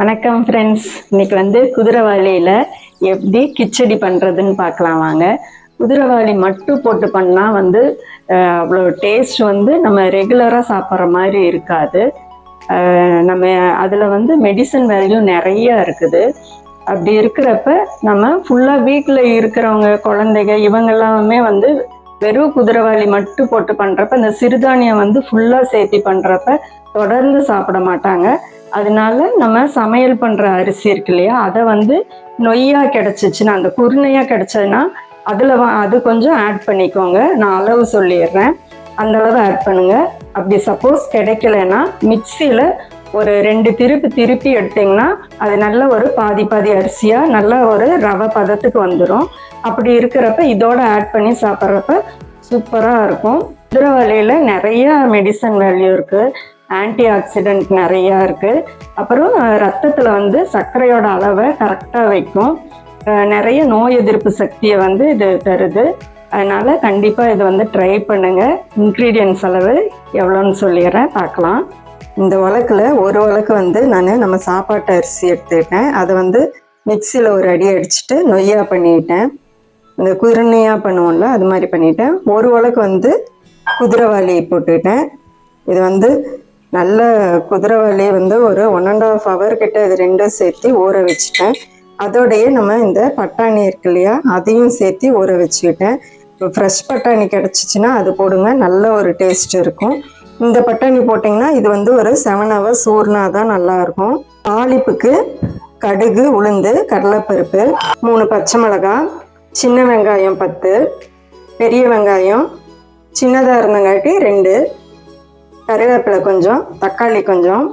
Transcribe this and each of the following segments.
வணக்கம் ஃப்ரெண்ட்ஸ் இன்னைக்கு வந்து குதிரைவாளியில எப்படி கிச்சடி பண்றதுன்னு பார்க்கலாம் வாங்க. குதிரைவாளி மட்டும் போட்டு பண்ணா வந்து அவ்வளோ டேஸ்ட் வந்து நம்ம ரெகுலராக சாப்பிட்ற மாதிரி இருக்காது. நம்ம அதில் வந்து மெடிசன் வேல்யூ நிறைய இருக்குது. அப்படி இருக்கிறப்ப நம்ம ஃபுல்லாக வீட்டில் இருக்கிறவங்க குழந்தைங்க இவங்க எல்லாமே வந்து வெறும் குதிரைவாளி மட்டும் போட்டு பண்ணுறப்ப இந்த சிறுதானியம் வந்து ஃபுல்லாக சேர்த்தி பண்ணுறப்ப தொடர்ந்து சாப்பிட மாட்டாங்க. அதனால நம்ம சமையல் பண்ணுற அரிசி இருக்கு இல்லையா அதை வந்து நொய்யாக கிடச்சிச்சுன்னா அந்த குருணையாக கிடச்சதுன்னா அதில் அது கொஞ்சம் ஆட் பண்ணிக்கோங்க. நான் அளவு சொல்லிடுறேன். அந்த அளவு ஆட் பண்ணுங்க. அப்படி சப்போஸ் கிடைக்கலன்னா மிக்சியில் ஒரு ரெண்டு திருப்பி திருப்பி எடுத்தீங்கன்னா அது நல்ல ஒரு பாதி பாதி அரிசியாக நல்ல ஒரு ரவை பதத்துக்கு வந்துடும் அப்படி இருக்கிறப்ப இதோட ஆட் பண்ணி சாப்பிட்றப்ப சூப்பராக இருக்கும். குதிரைவாளியில் நிறைய மெடிசன் வேல்யூ இருக்குது ஆன்டி ஆக்சிடெண்ட் நிறையா இருக்குது அப்புறம் ரத்தத்தில் வந்து சர்க்கரையோட அளவை கரெக்டாக வைக்கும். நிறைய நோய் எதிர்ப்பு சக்தியை வந்து இது தருது. அதனால் கண்டிப்பாக இதை வந்து ட்ரை பண்ணுங்கள் இன்க்ரீடியன்ஸ் அளவு எவ்வளோன்னு சொல்லிடுறேன். பார்க்கலாம். இந்த உலக்கில் ஒரு உலக்கு வந்து நான் நம்ம சாப்பாட்டு அரிசி எடுத்துக்கிட்டேன். அதை வந்து மிக்சியில் ஒரு அடி அடிச்சுட்டு நொய்யா பண்ணிட்டேன். இந்த குதிரணையாக பண்ணுவோம்ல அது மாதிரி பண்ணிட்டேன். ஒரு உலக்கு வந்து குதிரைவாளி போட்டுக்கிட்டேன். இது வந்து நல்ல குதிரைவாளி வந்து ஒரு ஒன் அண்ட் ஆஃப் ஹவர் கிட்ட இது ரெண்டும் சேர்த்து ஊற வச்சுட்டேன். அதோடையே நம்ம இந்த பட்டாணி இருக்கு இல்லையா அதையும் சேர்த்து ஊற வச்சுக்கிட்டேன். இப்போ ஃப்ரெஷ் பட்டாணி கிடச்சிச்சின்னா அது போடுங்க நல்ல ஒரு டேஸ்ட் இருக்கும். இந்த பட்டாணி போட்டிங்கன்னா இது வந்து ஒரு செவன் ஹவர்ஸ் ஊறினா தான் நல்லாயிருக்கும். தாளிப்புக்கு கடுகு உளுந்து கடலைப்பருப்பு மூணு பச்சை மிளகாய் சின்ன வெங்காயம் பத்து பெரிய வெங்காயம் சின்னதாக இருந்தங்காட்டி ரெண்டு கருவேப்பிலை கொஞ்சம் தக்காளி கொஞ்சம்.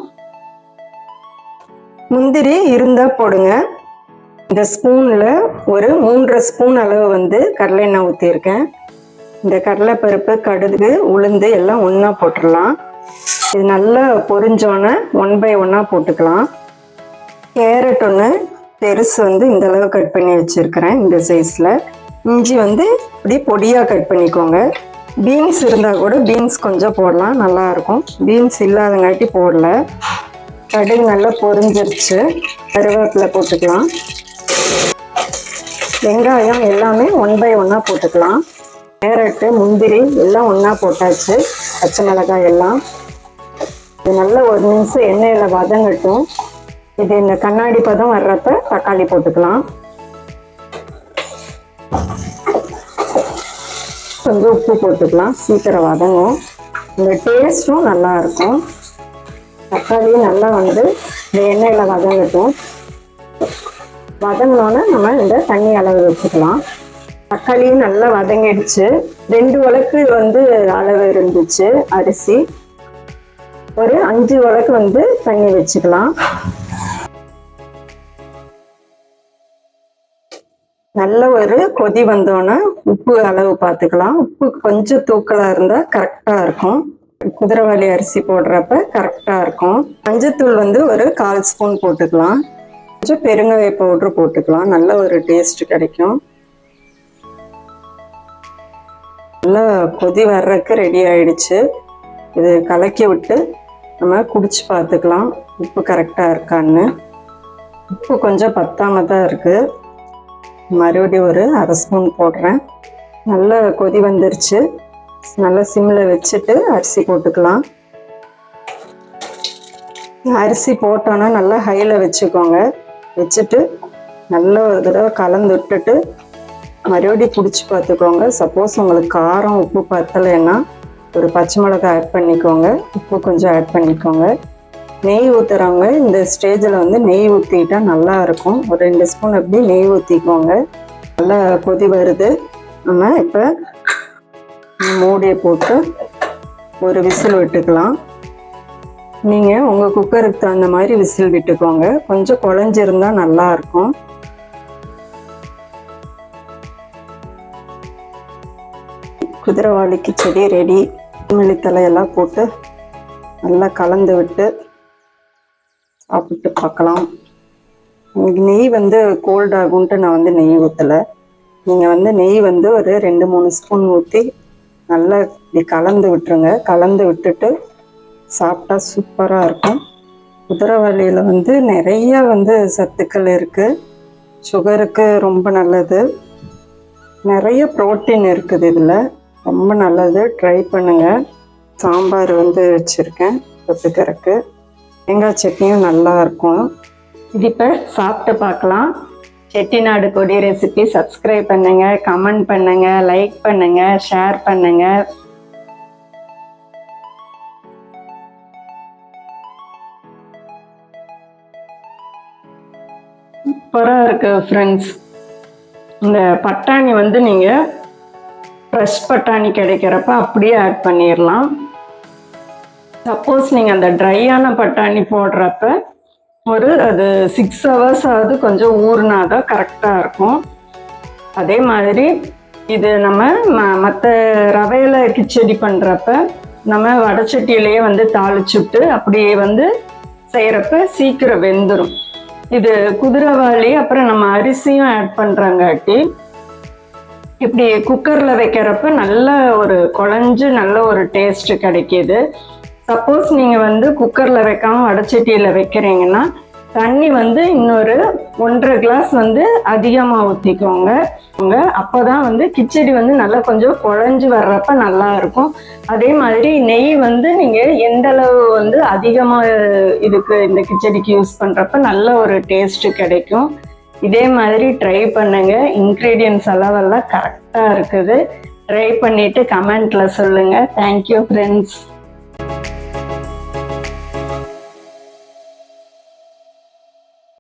முந்திரி இருந்தால் போடுங்க. இந்த ஸ்பூனில் ஒரு மூன்றரை ஸ்பூன் அளவு வந்து கடலை எண்ணெய் ஊற்றியிருக்கேன் இந்த கடலைப்பருப்பு கடுகு உளுந்து எல்லாம் ஒன்றா போட்டுடலாம். இது நல்லா பொரிஞ்சோன்னே ஒன் பை ஒன்னாக போட்டுக்கலாம். கேரட் ஒன்று பெருசு வந்து இந்த அளவு கட் பண்ணி வச்சுருக்கிறேன் இந்த சைஸில் இஞ்சி வந்து இப்படி பொடியாக கட் பண்ணிக்கோங்க. பீன்ஸ் இருந்தால் கூட பீன்ஸ் கொஞ்சம் போடலாம் நல்லாயிருக்கும் பீன்ஸ் இல்லாதங்காட்டி போடல. கடுகு நல்லா பொரிஞ்சிருச்சு. கருவேப்பிலை போட்டுக்கலாம். வெங்காயம் எல்லாமே ஒன் பை ஒன்னாக போட்டுக்கலாம். கேரட்டு முந்திரி எல்லாம் ஒன்றா போட்டாச்சு. பச்சை மிளகாய் எல்லாம். இது நல்ல ஒரு நிமிஷம் எண்ணெயில் வதங்கட்டும். இது இந்த கண்ணாடி பதம் வர்றப்ப தக்காளி போட்டுக்கலாம். கொஞ்சம் உப்பு போட்டுக்கலாம். சீக்கிரம் வதங்கும். இந்த டேஸ்ட்டும் நல்லா இருக்கும். தக்காளியும் நல்லா வந்து இந்த எண்ணெயில் வதங்கட்டும். வதங்கினோன்னே நம்ம இந்த தண்ணி அளவு வச்சுக்கலாம். தக்காளியும் நல்லா வதங்கிடுச்சு. ரெண்டு உலக்கு வந்து அளவு இருந்துச்சு அரிசி. ஒரு அஞ்சு உலக்கு வந்து தண்ணி வச்சுக்கலாம். நல்ல ஒரு கொதி வந்தோன்னே உப்பு அளவு பார்த்துக்கலாம். உப்பு கொஞ்சம் தூக்கலாக இருந்தால் கரெக்டாக இருக்கும். குதிரைவாளி அரிசி போடுறப்ப கரெக்டாக இருக்கும். மஞ்சத்தூள் வந்து ஒரு கால் ஸ்பூன் போட்டுக்கலாம். கொஞ்சம் பெருங்காய பவுட்ரு போட்டுக்கலாம். நல்ல ஒரு டேஸ்ட் கிடைக்கும். நல்லா கொதி வர்றதுக்கு ரெடி ஆயிடுச்சு. இது கலக்கி விட்டு நம்ம குடிச்சு பார்த்துக்கலாம். உப்பு கரெக்டாக இருக்கான்னு. உப்பு கொஞ்சம் பத்தாம தான் இருக்குது மறுபடியும் ஒரு அரை ஸ்பூன் போடுறேன். நல்லா கொதி வந்துருச்சு. நல்லா சிம்மில் வச்சுட்டு அரிசி போட்டுக்கலாம். அரிசி போட்டோன்னா நல்லா ஹையில் வச்சுக்கோங்க. வச்சுட்டு நல்ல ஒரு தடவை கலந்து விட்டுட்டு மறுபடியும் பிடிச்சி பார்த்துக்கோங்க. சப்போஸ் உங்களுக்கு காரம் உப்பு பத்தலைன்னா ஒரு பச்சை மிளகாய் ஆட் பண்ணிக்கோங்க. உப்பு கொஞ்சம் ஆட் பண்ணிக்கோங்க. நெய் ஊற்றுறவங்க இந்த ஸ்டேஜில் வந்து நெய் ஊற்றிக்கிட்டா நல்லா இருக்கும். ஒரு ரெண்டு ஸ்பூன் அப்படி நெய் ஊற்றிக்கோங்க நல்லா கொதி வருது. நம்ம இப்போ மூடியை போட்டு ஒரு விசில் விட்டுக்கலாம். நீங்கள் உங்கள் குக்கருக்கு தகுந்த மாதிரி விசில் விட்டுக்கோங்க. கொஞ்சம் குழஞ்சிருந்தால் நல்லாயிருக்கும் குதிரைவாளிக்கு செடி ரெடி. மல்லித்தலையெல்லாம் போட்டு நல்லா கலந்து விட்டு சாப்பிட்டு பார்க்கலாம். எனக்கு நெய் வந்து கோல்ட் ஆகும்ன்ட்டு நான் வந்து நெய் ஊற்றலை நீங்கள் வந்து நெய் வந்து ஒரு ரெண்டு மூணு ஸ்பூன் ஊற்றி நல்லா இப்படி கலந்து விட்டுருங்க. கலந்து விட்டுட்டு சாப்பிட்டா சூப்பராக இருக்கும். குதிரைவாளியில் வந்து நிறைய வந்து சத்துக்கள் இருக்குது சுகருக்கு ரொம்ப நல்லது. நிறைய புரோட்டீன் இருக்குது இதில். ரொம்ப நல்லது. ட்ரை பண்ணுங்கள் சாம்பார் வந்து வச்சுருக்கேன். தொட்டுக்கறக்கு தேங்காய் சட்னியும் நல்லா இருக்கும். இது இப்போ சாப்பிட்டு பார்க்கலாம். செட்டிநாடு கொடி ரெசிபி சப்ஸ்கிரைப் பண்ணுங்க கமெண்ட் பண்ணுங்க லைக் பண்ணுங்க ஷேர் பண்ணுங்க. சூப்பராக இருக்கு ஃப்ரெண்ட்ஸ் இந்த பட்டாணி வந்து நீங்கள் ஃப்ரெஷ் பட்டாணி கிடைக்கிறப்ப அப்படியே ஆட் பண்ணிடலாம் சப்போஸ் நீங்கள் அந்த ட்ரையான பட்டாணி போடுறப்ப ஒரு அது சிக்ஸ் ஹவர்ஸ் ஆகுது கொஞ்சம் ஊறினா தான் கரெக்டாக இருக்கும். அதே மாதிரி இது நம்ம ம மற்ற ரவையில் கிச்சடி பண்ணுறப்ப நம்ம வடச்சட்டியிலேயே வந்து தாளிச்சுட்டு அப்படியே வந்து செய்கிறப்ப சீக்கிரம் வெந்துடும் இது குதிரைவாளி அப்புறம் நம்ம அரிசியும் ஆட் பண்ணுறங்காட்டி இப்படி குக்கரில் வைக்கிறப்ப நல்ல ஒரு குழஞ்சு நல்ல ஒரு டேஸ்ட்டு கிடைக்கிது. சப்போஸ் நீங்கள் வந்து குக்கரில் வைக்காம வடச்சட்டியில் வைக்கிறீங்கன்னா தண்ணி வந்து இன்னொரு ஒன்றரை கிளாஸ் வந்து அதிகமாக ஊற்றிக்கோங்க அப்போ தான் வந்து கிச்சடி வந்து நல்லா கொஞ்சம் குழஞ்சி வர்றப்ப நல்லா இருக்கும். அதே மாதிரி நெய் வந்து நீங்கள் எந்த அளவு வந்து அதிகமாக இதுக்கு இந்த கிச்சடிக்கு யூஸ் பண்ணுறப்ப நல்ல ஒரு டேஸ்ட்டு கிடைக்கும். இதே மாதிரி ட்ரை பண்ணுங்க. இன்க்ரீடியன்ஸ் அளவெல்லாம் கரெக்டாக இருக்குது. ட்ரை பண்ணிவிட்டு கமெண்ட்டில் சொல்லுங்கள் தேங்க்யூ ஃப்ரெண்ட்ஸ்